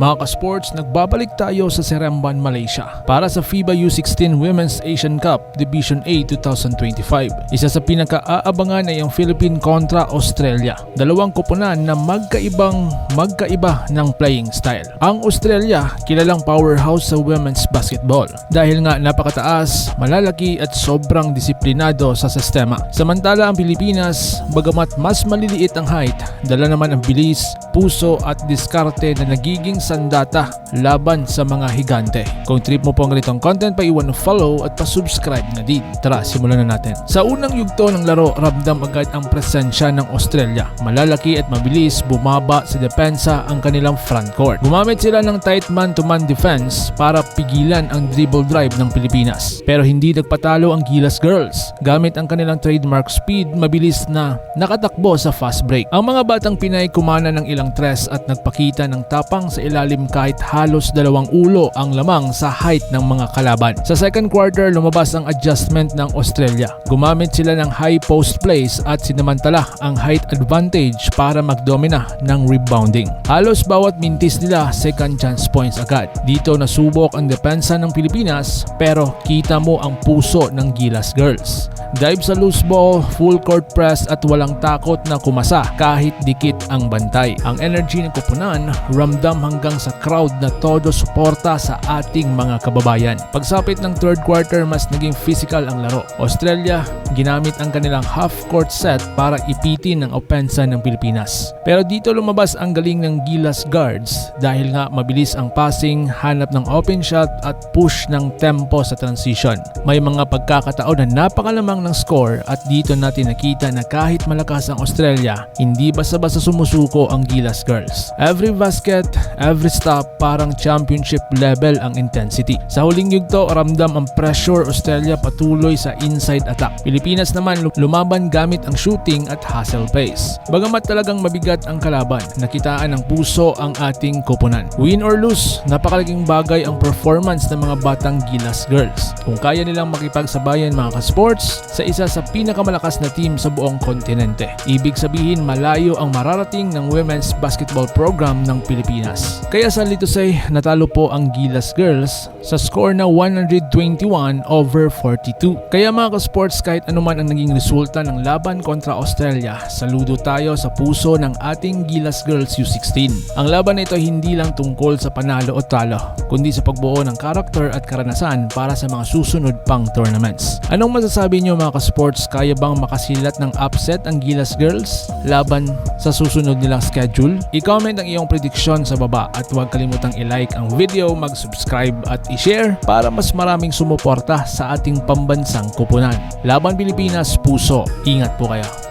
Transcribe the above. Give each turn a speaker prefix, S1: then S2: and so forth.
S1: Mga ka-sports, nagbabalik tayo sa Seremban, Malaysia para sa FIBA U16 Women's Asian Cup Division A 2025. Isa sa pinaka-aabangan ay ang Philippine kontra Australia. Dalawang kupunan na magkaibang magkaiba ng playing style. Ang Australia, kilalang powerhouse sa women's basketball dahil nga napakataas, malalaki at sobrang disiplinado sa sistema. Samantala ang Pilipinas, bagamat mas maliliit ang height, dala naman ang bilis, puso at diskarte na nagiging sandata laban sa mga higante. Kung trip mo po ang ganitong content, paiwan ng follow at pa-subscribe na din. Tara, simulan na natin. Sa unang yugto ng laro, ramdam agad ang presensya ng Australia. Malalaki at mabilis, bumaba sa depensa ang kanilang front court. Gumamit sila ng tight man-to-man defense para pigilan ang dribble drive ng Pilipinas. Pero hindi nagpatalo ang Gilas Girls. Gamit ang kanilang trademark speed, mabilis na nakatakbo sa fast break. Ang mga batang Pinay kumana ng ilang tres at nagpakita ng tapang sa ilalim kahit halos dalawang ulo ang lamang sa height ng mga kalaban. Sa second quarter, lumabas ang adjustment ng Australia. Gumamit sila ng high post plays at sinamantala ang height advantage para magdomina ng rebounding. Halos bawat mintis nila second chance points agad. Dito nasubok ang depensa ng Pilipinas pero kita mo ang puso ng Gilas Girls. Dive sa loose ball, full court press at walang takot na kumasa kahit dikit ang bantay. Ang energy ng kupunan ramdam hanggang sa crowd na todo suporta sa ating mga kababayan. Pagsapit ng third quarter mas naging physical ang laro. Australia ginamit ang kanilang half court set para ipitin ang opensa ng Pilipinas. Pero dito lumabas ang galing ng Gilas guards dahil nga mabilis ang passing, hanap ng open shot at push ng tempo sa transition. May mga pagkakataon na napakalamang ng score at dito natin nakita na kahit malakas ang Australia, hindi basta-basta sumusuko ang Gilas girls. Every basket, every stop, parang championship level ang intensity. Sa huling yugto, ramdam ang pressure Australia patuloy sa inside attack. Pilipinas naman lumaban gamit ang shooting at hustle pace. Bagamat talagang mabigat ang kalaban, nakitaan ng puso ang ating koponan. Win or lose, napakalaking bagay ang performance ng mga batang Gilas girls. Kung kaya nilang makipagsabayan mga ka-sports sa isa sa pinakamalakas na team sa buong kontinente. Ibig sabihin malayo ang mararating ng women's basketball program ng Pilipinas. Kaya sa Litusay, natalo po ang Gilas Girls sa score na 121 over 42. Kaya mga ka-sports kahit anuman ang naging resulta ng laban kontra Australia, saludo tayo sa puso ng ating Gilas Girls U16. Ang laban na ito hindi lang tungkol sa panalo o talo, kundi sa pagbuo ng karakter at karanasan para sa mga susunod pang tournaments. Anong masasabi niyo mga ka-sports, kaya bang makasilat ng upset ang Gilas Girls laban sa susunod nilang schedule? I-comment ang iyong prediction sa baba at huwag kalimutang i-like ang video, mag-subscribe at i-share para mas maraming sumuporta sa ating pambansang kupunan. Laban Pilipinas, puso. Ingat po kayo.